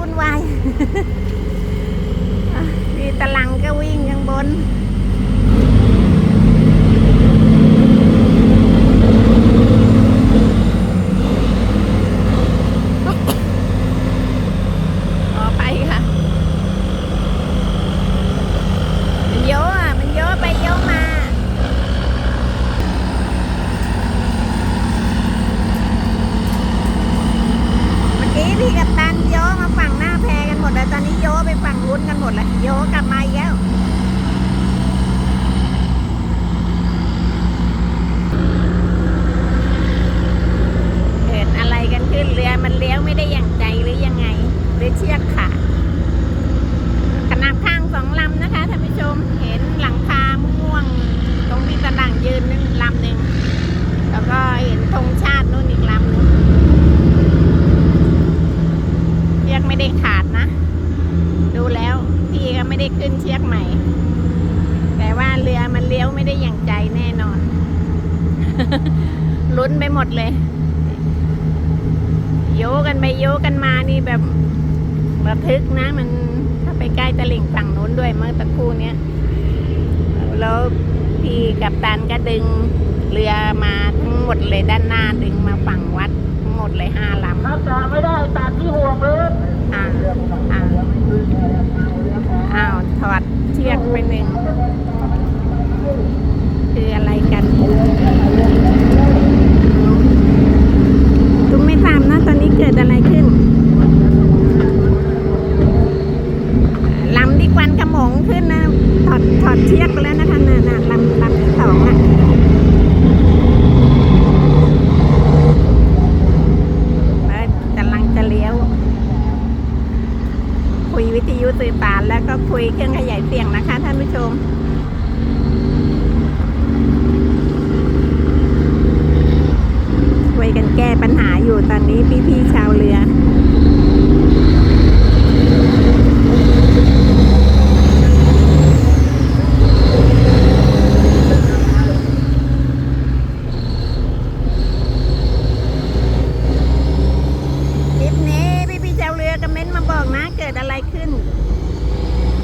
วุ่นวายมีตะลังก็วิ่งข้างบน พี่กับตันโยมาฝั่งหน้าแพกันหมดแล้วตอนนี้โยไปฝั่งรุ้นกันหมดแล้วโยกลับมาแล้ว ไม่ได้อย่างใจแน่นอน ลุ้นไปหมดเลย โยกันไปโยกันมานี่แบบระทึกนะ มันถ้าไปใกล้ตลิ่งฝั่งนู้นด้วยเมื่อตะครู่เนี้ยแล้วพี่กับตันก็ดึงเรือมาทั้งหมดเลยด้านหน้าดึงมาฝั่งวัดทั้งหมดเลยห้าลำถ้าจ่าไม่ได้ตัดที่ห่วงเลยอ่าอ่าอ้าวถอดเชือกไปหนึ่ง คืออะไรกันตุ้มไม่ทราบนะตอนนี้เกิดอะไรขึ้นลำที่ควันขโมงขึ้นนะ ถอดถอดเชือกไปแล้วนะคะน่ะน่ะลำลำที่สองอะกำลังจะเลี้ยวคุยวิทยุสื่อสารแล้วก็คุยเครื่องขยายเสียงนะคะท่านผู้ชม คุย กันแก้ปัญหาอยู่ตอนนี้พี่ๆชาวเรือคลิปนี้พี่ๆชาวเรือคอมเมนต์มาบอกนะเกิดอะไรขึ้น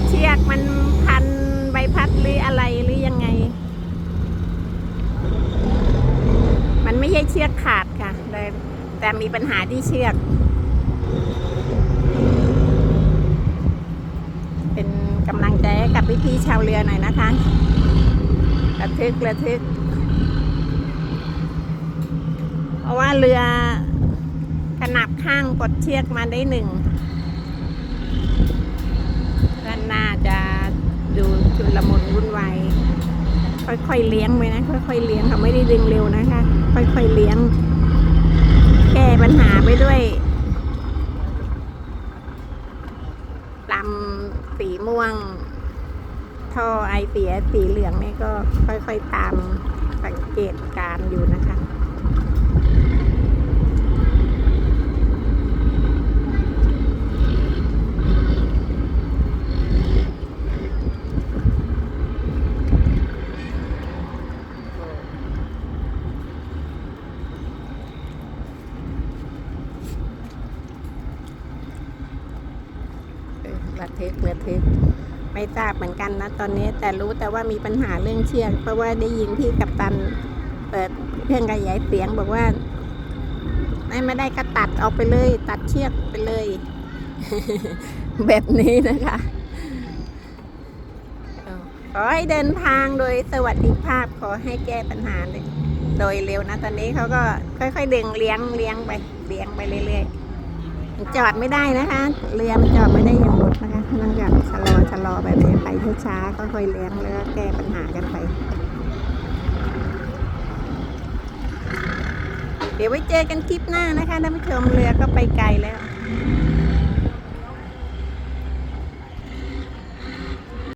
เชือกมันพันใบพัดหรืออะไรหรือยังไง มันไม่ใช่เชือกขาดค่ะแต่ แต่มีปัญหาที่เชือก เป็นกำลังใจกับพี่พี่ๆชาวเรือหน่อยนะคะระทึกระทึก เพราะว่าเรือขนาบข้างกดเชือกมาได้หนึ่งด้านหน้าจะดูชุลมุนวุ่นวายค่อยๆเลี้ยงไปนะ ค่อยๆเลี้ยงเขาไม่ได้ดึงเร็วนะคะ ค่อยๆเลี้ยง ปัญหาไปด้วยลำสีม่วง ท่อไอเสียสีเหลืองนี่ก็ค่อยๆตามสังเกตการอยู่นะคะ ทึกระทึก ไม่ทราบเหมือนกันนะตอนนี้แต่รู้แต่ว่ามีปัญหาเรื่องเชือก เพราะว่าได้ยินที่กัปตันเปิดเครื่องขยายเสียงบอกว่า ไม่ไม่ได้ก็ตัดออกไปเลย ตัดเชือกไปเลย แบบนี้นะคะขอให้เดินทางโดยสวัสดิภาพขอให้แก้ปัญหาโดยเร็วนะ ตอนนี้เขาก็ค่อยๆดึงเลี้ยงเลี้ยงไปเลี้ยงไปเรื่อยๆ จอดไม่ได้นะคะ เรือมันจอดไม่ได้อย่างรถนะคะต้องแบบชะลอชะลอแบบนี้ไปช้าๆค่อยๆเลี้ยงแล้วก็แก้ปัญหากันไป เดี๋ยวไว้เจอกันคลิปหน้านะคะท่านผู้ชมเรือก็ไปไกลแล้ว